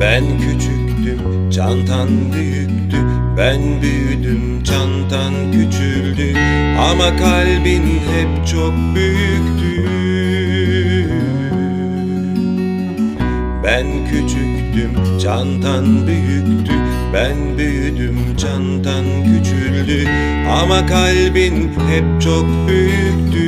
Ben küçüktüm, çantan büyüktü. Ben büyüdüm, çantan küçüldü. Ama kalbin hep çok büyüktü. Ben küçüktüm, çantan büyüktü. Ben büyüdüm, çantan küçüldü. Ama kalbin hep çok büyüktü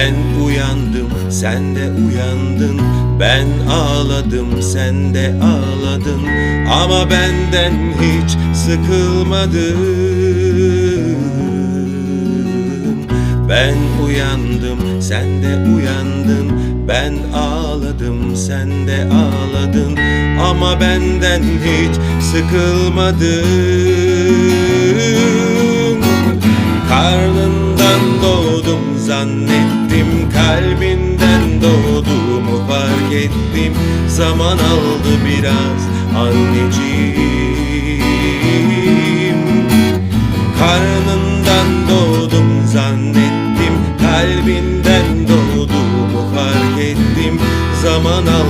Ben uyandım, sen de uyandın. Ben ağladım, sen de ağladın. Ama benden hiç sıkılmadın. Ben uyandım, sen de uyandın. Ben ağladım, sen de ağladın. Ama benden hiç sıkılmadın Karnından doğdum zannettim Kalbinden doğduğumu fark ettim. Zaman aldı biraz anneciğim. Karnından doğdum zannettim Kalbinden doğduğumu fark ettim. Zaman aldı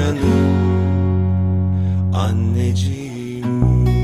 canım anneciğim.